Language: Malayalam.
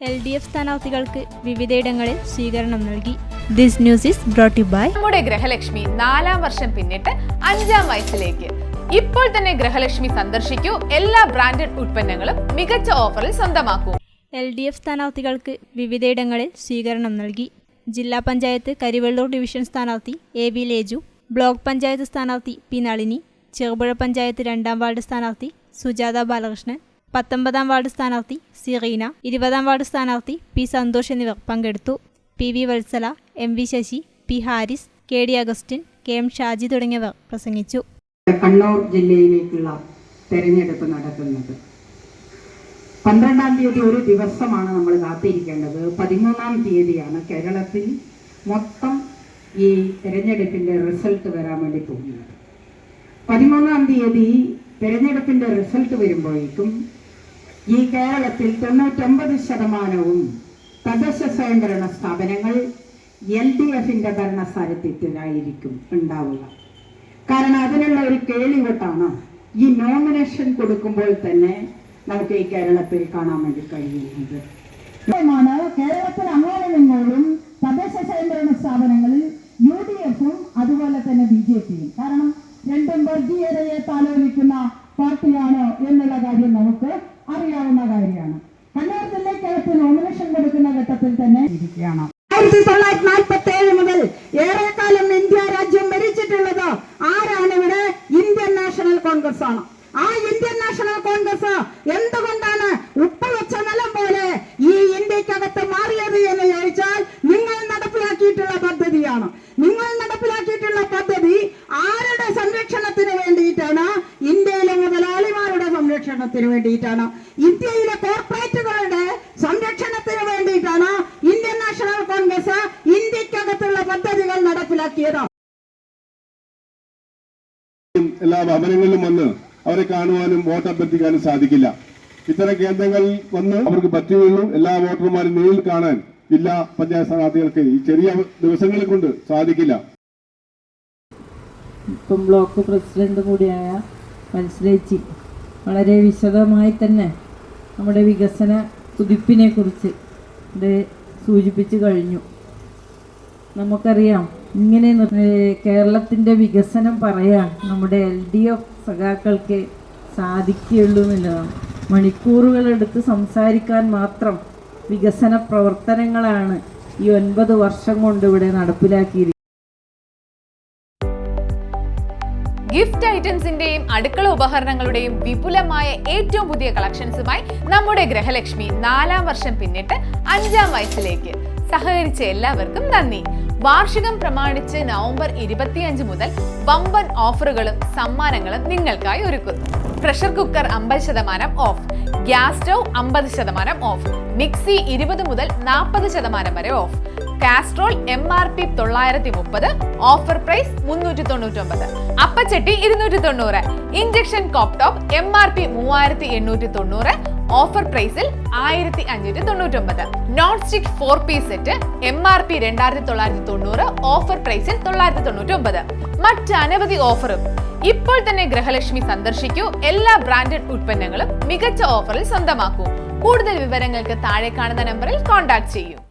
എൽ ഡി എഫ് സ്ഥാനാർത്ഥികൾക്ക് വിവിധയിടങ്ങളിൽ സ്വീകരണം നൽകി. This news is brought by നമ്മുടെ ഗ്രഹലക്ഷ്മി നാലാം വർഷം പിന്നിട്ട് അഞ്ചാം വയസ്സിലേക്ക്. ഇപ്പോൾ തന്നെ ഗ്രഹലക്ഷ്മി സന്ദർശിക്കൂ. എല്ലാ ബ്രാൻഡഡ് ഉൽപ്പന്നങ്ങളും മികച്ച ഓഫറിൽ സ്വന്തമാക്കൂ. എൽ ഡി എഫ് സ്ഥാനാർത്ഥികൾക്ക് വിവിധയിടങ്ങളിൽ സ്വീകരണം നൽകി. ജില്ലാ പഞ്ചായത്ത് കരിവെള്ളൂർ ഡിവിഷൻ സ്ഥാനാർത്ഥി A V Leju block panchayat സ്ഥാനാർത്ഥി പി നളിനി ചെറുപുഴ പഞ്ചായത്ത് രണ്ടാം വാർഡ് സ്ഥാനാർത്ഥി സുജാത ബാലകൃഷ്ണൻ പത്തൊമ്പതാം വാർഡ് സ്ഥാനാർത്ഥി സിറീന ഇരുപതാം വാർഡ് സ്ഥാനാർത്ഥി പി സന്തോഷ് എന്നിവർ പങ്കെടുത്തു. P V Vatsala M V Sasi P Haris K D Augustine K M Shaji തുടങ്ങിയവർ പ്രസംഗിച്ചു. കണ്ണൂർ ജില്ലയിലേക്കുള്ള തെരഞ്ഞെടുപ്പ് നടക്കുന്നത്. പന്ത്രണ്ടാം തീയതി ഒരു ദിവസമാണ് നമ്മൾ കാത്തിരിക്കേണ്ടത്. പതിമൂന്നാം തീയതിയാണ് കേരളത്തിൽ മൊത്തം ഈ തെരഞ്ഞെടുപ്പിന്റെ റിസൾട്ട് വരാൻ വേണ്ടി പോകുന്നത്. പതിമൂന്നാം തീയതി തെരഞ്ഞെടുപ്പിന്റെ റിസൾട്ട് വരുമ്പോഴേക്കും ഈ കേരളത്തിൽ തൊണ്ണൂറ്റൊമ്പത് ശതമാനവും തദ്ദേശ സ്വയംഭരണ സ്ഥാപനങ്ങൾ എൽ ഡി എഫിന്റെ ഭരണസാരഥ്യത്തിലായിരിക്കും ഉണ്ടാവുക. കാരണം അതിനുള്ള ഒരു കേളിവട്ടാണ് ഈ നോമിനേഷൻ കൊടുക്കുമ്പോൾ തന്നെ നമുക്ക് ഈ കേരളത്തിൽ കാണാൻ വേണ്ടി കഴിയുന്നത്. കേരളത്തിൽ അങ്ങോളം തദ്ദേശ സ്വയംഭരണ സ്ഥാപനങ്ങളിൽ യു ഡി എഫും അതുപോലെ തന്നെ ബി ജെ പിയും. കാരണം രണ്ടും വർഗീയതയെ താലോലിക്കുന്ന കൊടുക്കുന്ന ഘട്ടത്തിൽ തന്നെ ഇരിക്കുകയാണ്. ആയിരത്തി തൊള്ളായിരത്തി നാൽപ്പത്തി ഏഴ് മുതൽ ഏറെക്കാലം ഇന്ത്യ രാജ്യം ഭരിച്ചിട്ടുള്ളത് ആരാണ് ഇവിടെ? ഇന്ത്യൻ നാഷണൽ കോൺഗ്രസ് ആണ് ആ ഇന്ത്യൻ നാഷണൽ കോൺഗ്രസ് എന്തുകൊണ്ടാണ് സംരക്ഷണത്തിന് വേണ്ടിയിട്ടാണ്. ഇന്ത്യയിലെ കോർപ്പറേറ്റുകളുടെ സംരക്ഷണത്തിന് വേണ്ടിയിട്ടാണ് ഇന്ത്യൻ നാഷണൽ കോൺഗ്രസ് ഇന്ത്യക്കകത്തുള്ള പദ്ധതികൾ നടപ്പിലാക്കിയത്. എല്ലാ ഭവനങ്ങളിലും വന്ന് അവരെ കാണുവാനും വോട്ട് അഭ്യർത്ഥിക്കാനും സാധിക്കില്ല. ഇത്തരം കേന്ദ്രങ്ങളിൽ വന്ന് അവർക്ക് പറ്റുകയുള്ളൂ. എല്ലാ വോട്ടർമാരും നേരിൽ കാണാൻ ജില്ലാ പഞ്ചായത്ത് സ്ഥാനാർത്ഥികൾക്ക് ഈ ചെറിയ ദിവസങ്ങളെ കൊണ്ട് സാധിക്കില്ല. ഇപ്പം ബ്ലോക്ക് പ്രസിഡന്റ് കൂടിയായ മനസ്സിലേച്ചി വളരെ വിശദമായി തന്നെ നമ്മുടെ വികസന കുതിപ്പിനെ കുറിച്ച് സൂചിപ്പിച്ചു കഴിഞ്ഞു. നമുക്കറിയാം ഇങ്ങനെ കേരളത്തിന്റെ വികസനം പറയാൻ നമ്മുടെ എൽ ഡി എഫ് സഖാക്കൾക്ക് സാധിക്കുകയുള്ളൂ എന്നുള്ളതാണ്. മണിക്കൂറുകളെടുത്ത് സംസാരിക്കാൻ മാത്രം വികസന പ്രവർത്തനങ്ങളാണ് ഈ ഒൻപത് വർഷം കൊണ്ട് ഇവിടെ നടപ്പിലാക്കിയിരിക്കുന്നത്. ഗിഫ്റ്റ് ഐറ്റംസിന്റെയും അടുക്കള ഉപകരണങ്ങളുടെയും വിപുലമായ ഏറ്റവും പുതിയ കളക്ഷൻസുമായി നമ്മുടെ ഗ്രഹലക്ഷ്മി നാലാം വർഷം പിന്നിട്ട് അഞ്ചാം വയസ്സിലേക്ക്. സഹകരിച്ച എല്ലാവർക്കും നന്ദി. വാർഷികം പ്രമാണിച്ച് നവംബർ ഇരുപത്തിയഞ്ച് മുതൽ വമ്പൻ ഓഫറുകളും സമ്മാനങ്ങളും നിങ്ങൾക്കായി ഒരുക്കുന്നു. പ്രഷർ കുക്കർ അമ്പത് ശതമാനം ഓഫ് ഗ്യാസ് സ്റ്റൗ അമ്പത് ശതമാനം ഓഫ് മിക്സി ഇരുപത് മുതൽ നാൽപ്പത് ശതമാനം വരെ off Castrol M R P തൊള്ളായിരത്തി മുപ്പത് ഓഫർ പ്രൈസ് മുന്നൂറ്റി തൊണ്ണൂറ്റി ഒമ്പത് അപ്പച്ചട്ടി ഇരുന്നൂറ്റി തൊണ്ണൂറ് ഇഞ്ചക്ഷൻ കോപ്ടോപ്പ് എം ആർ പി മൂവായിരത്തി എണ്ണൂറ്റി തൊണ്ണൂറ് ഓഫർ പ്രൈസിൽ ആയിരത്തി അഞ്ഞൂറ്റി തൊണ്ണൂറ്റി ഒമ്പത് non stick four piece set M R P രണ്ടായിരത്തി തൊള്ളായിരത്തി തൊണ്ണൂറ് ഓഫർ പ്രൈസിൽ തൊള്ളായിരത്തി തൊണ്ണൂറ്റി ഒമ്പത് മറ്റ് അനവധി ഓഫറും ഇപ്പോൾ തന്നെ ഗ്രഹലക്ഷ്മി സന്ദർശിക്കൂ. എല്ലാ ബ്രാൻഡഡ് ഉൽപ്പന്നങ്ങളും മികച്ച ഓഫറിൽ സ്വന്തമാക്കൂ. കൂടുതൽ വിവരങ്ങൾക്ക് താഴെ കാണുന്ന നമ്പറിൽ കോൺടാക്ട് ചെയ്യൂ.